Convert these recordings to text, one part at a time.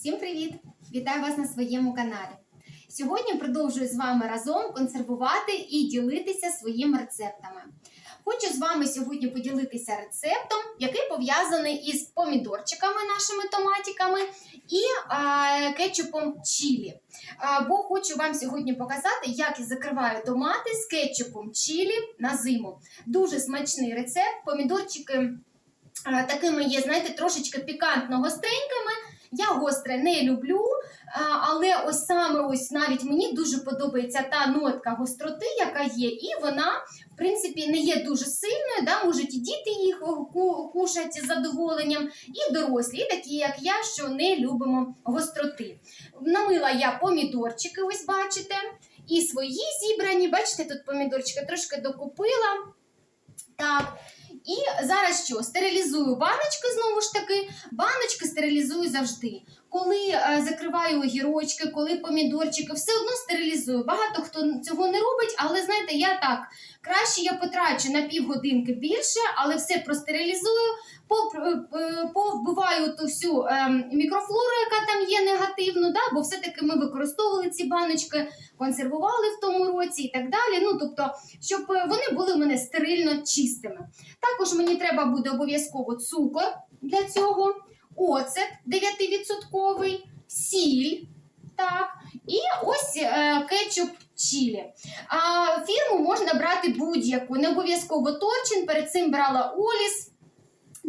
Всім привіт! Вітаю вас на своєму каналі. Сьогодні продовжую з вами разом консервувати і ділитися своїми рецептами. Хочу з вами сьогодні поділитися рецептом, який пов'язаний із помідорчиками, нашими томатиками і а, кетчупом чілі. А, бо хочу вам сьогодні показати, як я закриваю томати з кетчупом чілі на зиму. Дуже смачний рецепт. Помідорчики а, такими є, знаєте, трошечки пікантно гостренькими. Я гостре не люблю, але ось саме ось навіть мені дуже подобається та нотка гостроти, яка є, і вона, в принципі, не є дуже сильною. Да? Можуть і діти їх кушати з задоволенням, і дорослі, і такі, як я, що не любимо гостроти. Намила я помідорчики, ось бачите, і свої зібрані. Бачите, тут помідорчики трошки докупила. Так. І зараз що? Стерилізую баночки знову ж таки. Баночки стерилізую завжди. Коли е, закриваю огірочки, коли помідорчики, все одно стерилізую. Багато хто цього не робить, але знаєте, я так краще я потрачу на півгодинки більше, але все простерилізую, поп- е, повбиваю ту всю е, мікрофлору, яка там є негативну, да? бо все-таки ми використовували ці баночки, консервували в тому році і так далі. Ну, тобто, щоб е, вони були в мене стерильно чистими. Також мені треба буде обов'язково цукор для цього, оцет 9%, сіль. Так, і ось е, кетчуп чілі. А, фірму можна брати будь-яку, не обов'язково Торчин. Перед цим брала Оліс.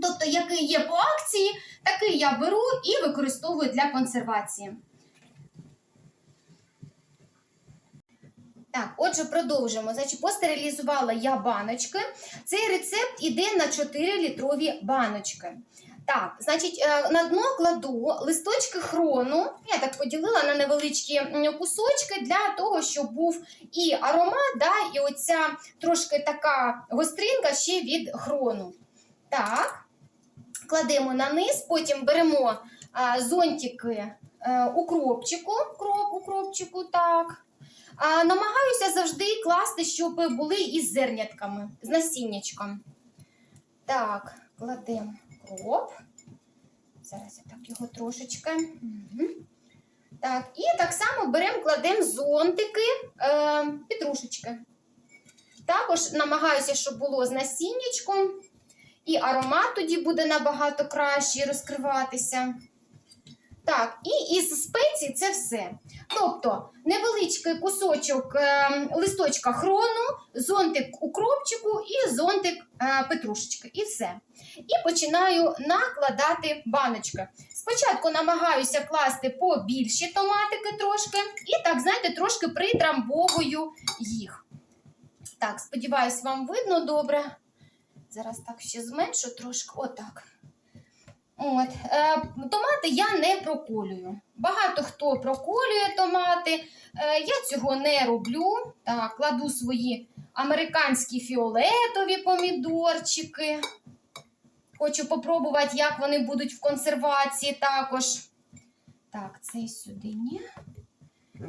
Тобто, який є по акції, такий я беру і використовую для консервації. Так, отже, продовжимо. Значить, постерилізувала я баночки. Цей рецепт іде на 4 літрові баночки. Так, значить, е, на дно кладу листочки хрону. Я так поділила на невеличкі кусочки для того, щоб був і аромат, да, і оця трошки така гостринка ще від хрону. Так, кладемо на низ, потім беремо а, зонтики е, укропчику, кроп, укропчику, так. Намагаюся завжди класти, щоб були із зернятками, з насіннячком. Так, кладемо кроп. Зараз я так його трошечки. Так, і так само беремо, кладемо зонтики, е, петрушечки. Також намагаюся, щоб було з насіннячком. І аромат тоді буде набагато краще розкриватися. Так, і із спецій це все. Тобто невеличкий кусочок е, листочка хрону, зонтик укропчику і зонтик е, петрушечки. І все. І починаю накладати баночки. Спочатку намагаюся класти побільші томатики трошки, і так, знаєте, трошки притрамбовую їх. Так, сподіваюсь, вам видно добре. Зараз так ще зменшу трошки. Отак. От, е, томати я не проколюю. Багато хто проколює томати. Е, я цього не роблю. Так, кладу свої американські фіолетові помідорчики. Хочу попробувати, як вони будуть в консервації також. Так, цей сюди ні.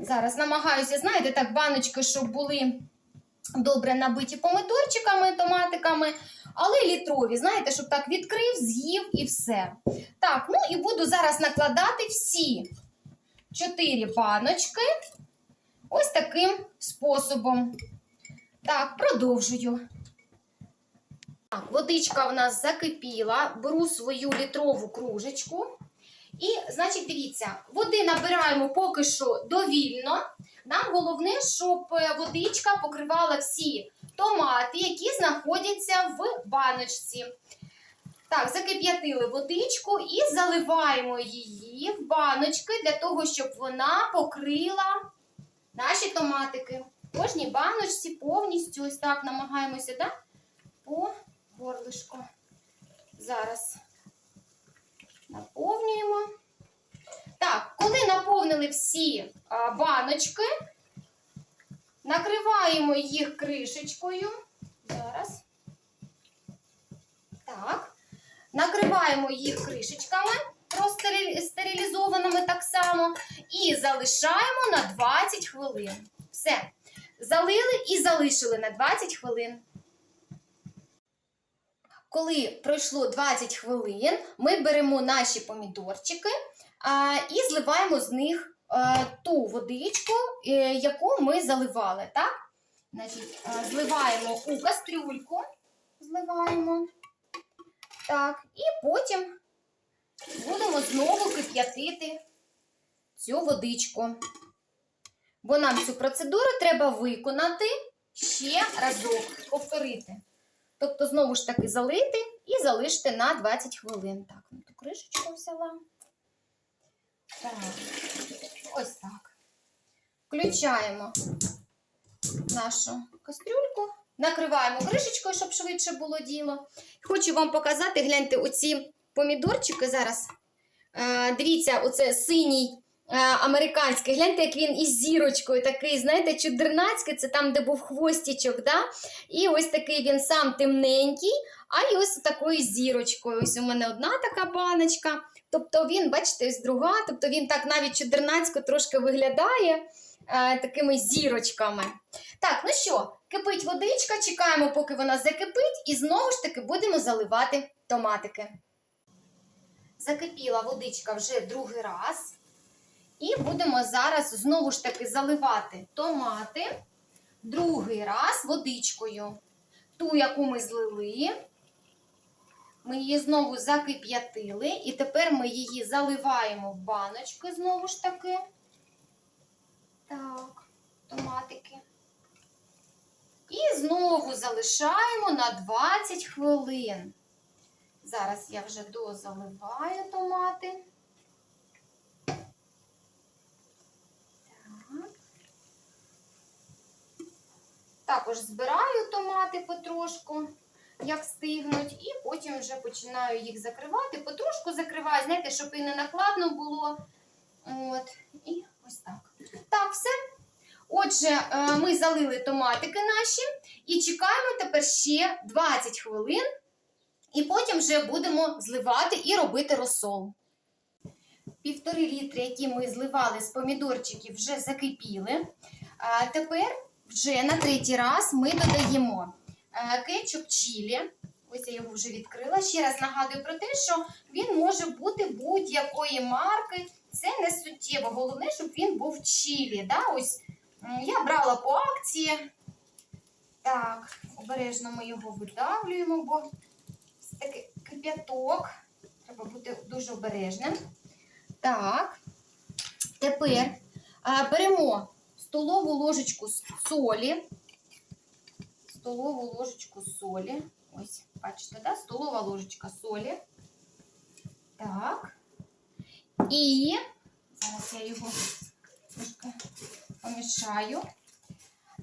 Зараз намагаюся, знаєте, так, баночки, щоб були добре набиті помидорчиками, томатиками, але літрові, знаєте, щоб так відкрив, з'їв і все. Так, ну і буду зараз накладати всі чотири баночки ось таким способом. Так, продовжую. Так, водичка в нас закипіла. Беру свою літрову кружечку. І, значить, дивіться, води набираємо поки що довільно. Нам головне, щоб е, водичка покривала всі томати, які знаходяться в баночці. Так, закип'ятили водичку і заливаємо її в баночки для того, щоб вона покрила наші томатики. В кожній баночці повністю ось так намагаємося, да? по горлишку. Зараз наповнюємо. Так, коли наповнили всі баночки, накриваємо їх кришечкою. Зараз. Так. Накриваємо їх кришечками простериль- стерилізованими так само. І залишаємо на 20 хвилин. Все. Залили і залишили на 20 хвилин. Коли пройшло 20 хвилин, ми беремо наші помідорчики, а, і зливаємо з них ту водичку, е, яку ми заливали. Так? Значить, е, зливаємо у кастрюльку. Зливаємо. Так, і потім будемо знову кип'ятити цю водичку. Бо нам цю процедуру треба виконати ще разок, повторити. Тобто, знову ж таки, залити і залишити на 20 хвилин. Так, ну ту кришечку взяла. Так, ось так. Включаємо нашу кастрюльку, накриваємо кришечкою, щоб швидше було діло. Хочу вам показати, гляньте, оці помідорчики зараз. Е, дивіться, оце синій американський. Гляньте, як він із зірочкою такий, знаєте, чудернацький, це там, де був хвостічок. Да? І ось такий він сам темненький, а й ось такою зірочкою. Ось у мене одна така баночка. Тобто він, бачите, ось друга, тобто він так навіть чудернацько трошки виглядає е, такими зірочками. Так, ну що, кипить водичка, чекаємо, поки вона закипить, і знову ж таки будемо заливати томатики. Закипіла водичка вже другий раз. І будемо зараз знову ж таки заливати томати другий раз водичкою. Ту, яку ми злили. Ми її знову закип'ятили, і тепер ми її заливаємо в баночки знову ж таки. Так, томатики. І знову залишаємо на 20 хвилин. Зараз я вже дозаливаю томати. Також збираю томати потрошку, як стигнуть, і потім вже починаю їх закривати. Потрошку закриваю, знаєте, щоб і не накладно було. От, і ось так. Так, все. Отже, е, ми залили томатики наші і чекаємо тепер ще 20 хвилин, і потім вже будемо зливати і робити розсол. Півтори літри, які ми зливали з помідорчиків, вже закипіли. А тепер вже на третій раз ми додаємо е, кетчуп чілі. Ось я його вже відкрила. Ще раз нагадую про те, що він може бути будь-якої марки. Це не суттєво. Головне, щоб він був чілі. Да? Ось я брала по акції. Так, обережно ми його видавлюємо, бо це такий кип'яток. Треба бути дуже обережним. Так, тепер беремо столову ложечку солі. Столову ложечку солі. Ось, бачите, да? столова ложечка солі. Так. І зараз я його трошки помішаю.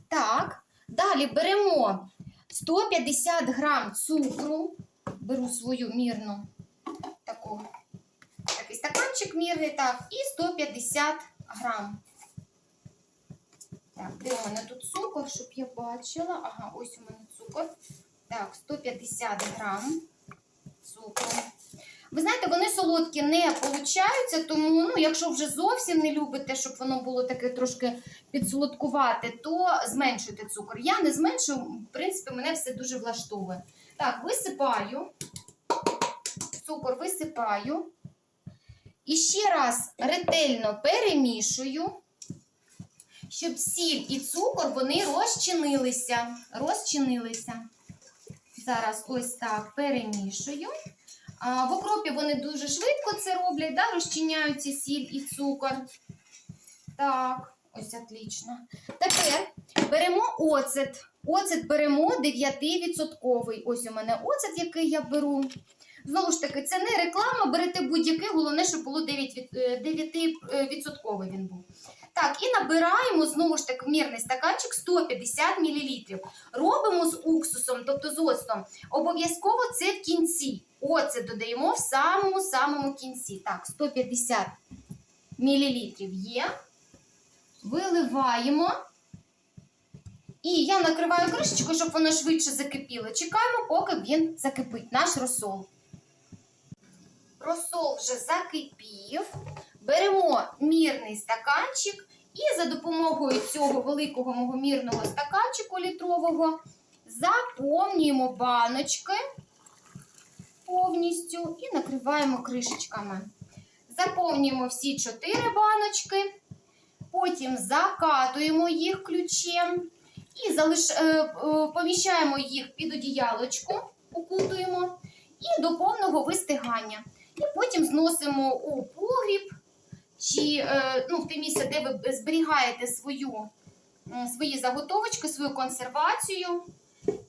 Так. Далі беремо 150 грам цукру. Беру свою мірну таку такий стаканчик мірний, так, і 150 грам. Так, де у мене тут цукор, щоб я бачила? Ага, ось у мене цукор. Так, 150 грам цукру. Ви знаєте, вони солодкі не получаються, тому, ну, якщо вже зовсім не любите, щоб воно було таке трошки підсолодкувате, то зменшуйте цукор. Я не зменшую, в принципі, мене все дуже влаштовує. Так, висипаю. Цукор висипаю. І ще раз ретельно перемішую, щоб сіль і цукор вони розчинилися. Розчинилися. Зараз ось так перемішую. А, в окропі вони дуже швидко це роблять, да? розчиняються сіль і цукор. Так, ось отлично. Тепер беремо оцет. Оцет беремо 9%. Ось у мене оцет, який я беру. Знову ж таки, це не реклама, берете будь-який, головне, щоб було 9%, е, 9% він був. Так, і набираємо знову ж таки мірний стаканчик 150 мл. Робимо з уксусом, тобто з оцтом. Обов'язково це в кінці. Оце додаємо в самому-самому кінці. Так, 150 мл є. Виливаємо. І я накриваю кришечку, щоб воно швидше закипіло. Чекаємо, поки він закипить, наш розсол. Розсол вже закипів. Беремо мірний стаканчик і за допомогою цього великого мого мірного стаканчику літрового заповнюємо баночки повністю і накриваємо кришечками. заповнюємо всі 4 баночки, потім закатуємо їх ключем і залиш... е, е, поміщаємо їх під одіялочку, укутуємо і до повного вистигання. І потім зносимо у погріб чи е, ну, в те місце, де ви зберігаєте свою, свої заготовочки, свою консервацію,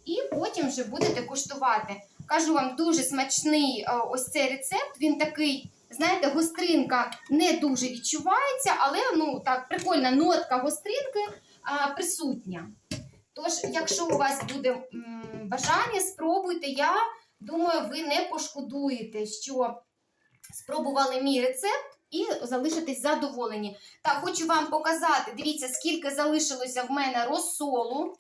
і потім вже будете куштувати. Кажу вам, дуже смачний е, ось цей рецепт. Він такий, знаєте, гостринка не дуже відчувається, але ну так прикольна нотка гостринки а, присутня. Тож, якщо у вас буде бажання, спробуйте. Я думаю, ви не пошкодуєте, що спробували мій рецепт і залишитесь задоволені. Так, хочу вам показати, дивіться, скільки залишилося в мене розсолу.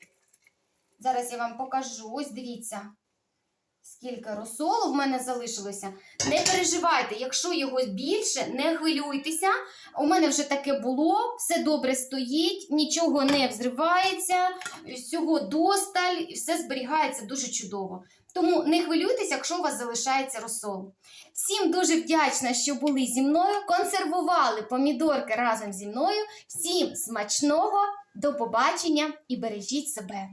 Зараз я вам покажу. Ось дивіться, скільки розсолу в мене залишилося. Не переживайте, якщо його більше, не хвилюйтеся. У мене вже таке було, все добре стоїть, нічого не взривається, всього досталь, все зберігається дуже чудово. Тому не хвилюйтесь, якщо у вас залишається розсол. Всім дуже вдячна, що були зі мною, консервували помідорки разом зі мною. Всім смачного, до побачення і бережіть себе!